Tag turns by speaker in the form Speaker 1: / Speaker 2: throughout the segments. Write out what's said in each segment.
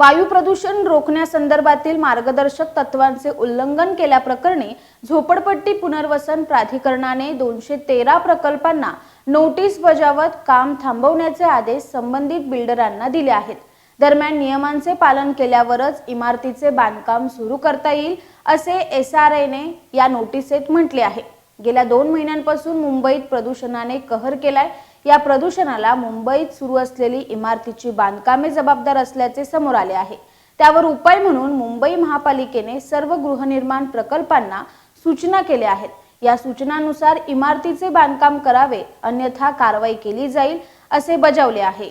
Speaker 1: वायू प्रदूषण रोखण्यासंदर्भातील मार्गदर्शक तत्वांचे उल्लंघन केल्याप्रकरणी झोपडपट्टी पुनर्वसन प्राधिकरणाने दोनशे तेरा प्रकल्पांना नोटीस बजावत काम थांबवण्याचे आदेश संबंधित बिल्डरांना दिले आहेत. दरम्यान नियमांचे पालन केल्यावरच इमारतीचे बांधकाम सुरू करता येईल असे एस आर एने या नोटिसेत म्हटले आहे. गेल्या दोन महिन्यांपासून मुंबईत प्रदूषणाने कहर केलाय. या प्रदूषणाला मुंबईत सुरू असलेली इमारतीची बांधकामे जबाबदार असल्याचे समोर आले आहे. त्यावर उपाय म्हणून मुंबई महापालिकेने सर्व गृहनिर्माण प्रकल्पांना सूचना केल्या आहेत. या सूचनानुसार इमारतीचे बांधकाम करावे अन्यथा कारवाई केली जाईल असे बजावले आहे.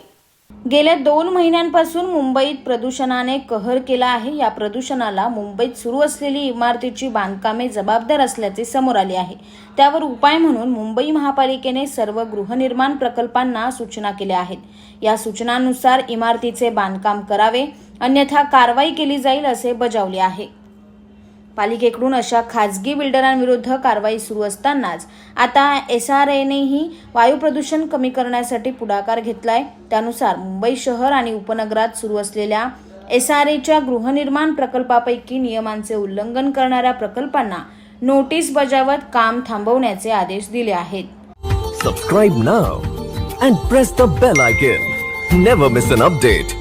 Speaker 1: गेल्या दोन महिन्यांपासून मुंबईत प्रदूषणाने कहर केला आहे. या प्रदूषणाला मुंबईत सुरू असलेली इमारतीची बांधकामे जबाबदार असल्याचे समोर आले आहे. त्यावर उपाय म्हणून मुंबई महापालिकेने सर्व गृहनिर्माण प्रकल्पांना सूचना केल्या आहेत. या सूचनानुसार इमारतीचे बांधकाम करावे अन्यथा कारवाई केली जाईल असे बजावले आहे. पालिकेकडून अशा खाजगी बिल्डरांविरुद्ध कारवाई सुरू असतानाच आता एस आर एनेही वायू प्रदूषण कमी करण्यासाठी पुढाकार घेतलाय. त्यानुसार मुंबई शहर आणि उपनगरात सुरू असलेल्या एस आर एच्या गृहनिर्माण प्रकल्पापैकी नियमांचे उल्लंघन करणाऱ्या प्रकल्पांना नोटीस बजावत काम थांबवण्याचे आदेश दिले आहेत.
Speaker 2: Subscribe now and press the bell icon never miss an update